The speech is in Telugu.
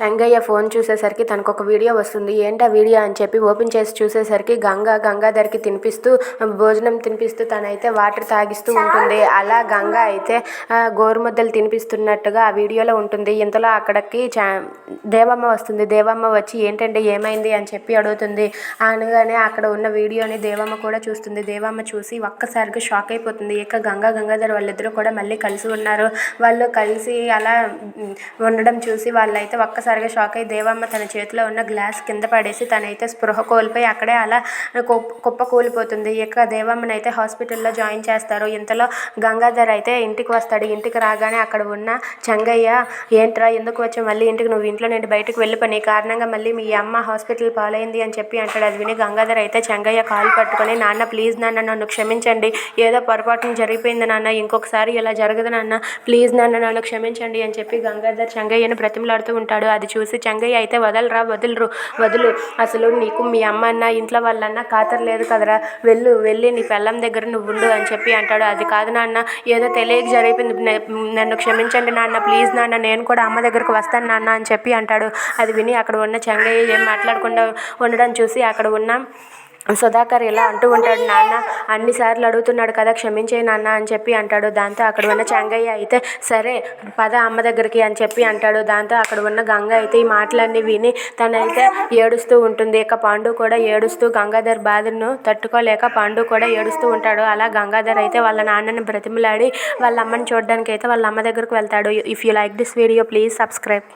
చెంగయ్య ఫోన్ చూసేసరికి తనకు ఒక వీడియో వస్తుంది. ఏంటా వీడియో అని చెప్పి ఓపెన్ చేసి చూసేసరికి గంగ గంగాధర్కి తినిపిస్తూ భోజనం తినిపిస్తూ తనైతే వాటర్ తాగిస్తూ ఉంటుంది. అలా గంగ అయితే గోరుముద్దలు తినిపిస్తున్నట్టుగా ఆ వీడియోలో ఉంటుంది. ఇంతలో అక్కడికి చా దేవమ్మ వస్తుంది. దేవమ్మ వచ్చి ఏంటంటే ఏమైంది? అని చెప్పి అడుగుతుంది. అనగానే అక్కడ ఉన్న వీడియోని దేవమ్మ కూడా చూస్తుంది. దేవమ్మ చూసి ఒక్కసారిగా షాక్ అయిపోతుంది. ఇక గంగా గంగాధర్ వాళ్ళిద్దరూ కూడా మళ్ళీ కలిసి ఉన్నారు. వాళ్ళు కలిసి అలా ఉండడం చూసి వాళ్ళైతే ఒక్కసారి ఒక్కసారిగా షాక్ అయ్యి దేవమ్మ తన చేతిలో ఉన్న గ్లాస్ కింద పడేసి తనైతే స్పృహ కోల్పోయి అక్కడే అలా కుప్ప కూలిపోతుంది. ఇక దేవమ్మని అయితే హాస్పిటల్లో జాయిన్ చేస్తారు. ఇంతలో గంగాధర్ అయితే ఇంటికి వస్తాడు. ఇంటికి రాగానే అక్కడ ఉన్న చెంగయ్య ఏంట్రా ఎందుకు వచ్చి మళ్ళీ ఇంటికి నువ్వు ఇంట్లో నుండి బయటకు వెళ్ళిపోయి నీ కారణంగా మళ్ళీ మీ అమ్మ హాస్పిటల్ పాలైంది అని చెప్పి అంటాడు. అది విని గంగాధర్ అయితే చంగయ్య కాలు పట్టుకొని నాన్న ప్లీజ్ నాన్న నన్ను క్షమించండి. ఏదో పొరపాటున జరిగిపోయింది నాన్న. ఇంకొకసారి ఇలా జరగదు నాన్న. ప్లీజ్ నాన్న నన్ను క్షమించండి అని చెప్పి గంగాధర్ చంగయ్యను బ్రతిమలాడుతూ ఉంటాడు. అది చూసి చెంగయ్య అయితే వదలరా వదులురు వదులు. అసలు నీకు మీ అమ్మ అన్న ఇంట్లో వాళ్ళన్నా ఖాతరు లేదు కదరా. వెళ్ళు వెళ్ళి నీ పెళ్ళం దగ్గర నువ్వు ఉండు అని చెప్పి అంటాడు. అది కాదు నాన్న ఏదో తెలియక జరిగిపోయింది నన్ను క్షమించండి నాన్న ప్లీజ్ నాన్న నేను కూడా అమ్మ దగ్గరకు వస్తాను నాన్న అని చెప్పి అంటాడు. అది విని అక్కడ ఉన్న చెంగయ్య ఏం మాట్లాడకుండా ఉండడం చూసి అక్కడ ఉన్న సుధాకర్ ఇలా అంటూ ఉంటాడు నాన్న అన్నిసార్లు అడుగుతున్నాడు కదా క్షమించే నాన్న అని చెప్పి అంటాడు దాంతో. అక్కడ ఉన్న చెంగయ్య అయితే సరే పద అమ్మ దగ్గరికి అని చెప్పి అంటాడు దాంతో. అక్కడ ఉన్న గంగ అయితే ఈ మాటలన్నీ విని తనైతే ఏడుస్తూ ఉంటుంది. ఇక పాండు కూడా ఏడుస్తూ గంగాధర్ బాధను తట్టుకోలేక పాండు కూడా ఏడుస్తూ ఉంటాడు. అలా గంగాధర్ అయితే వాళ్ళ నాన్నని బ్రతిమలాడి వాళ్ళ అమ్మని చూడడానికి అయితే వాళ్ళ అమ్మ దగ్గరకు వెళ్తాడు. If you like this video please subscribe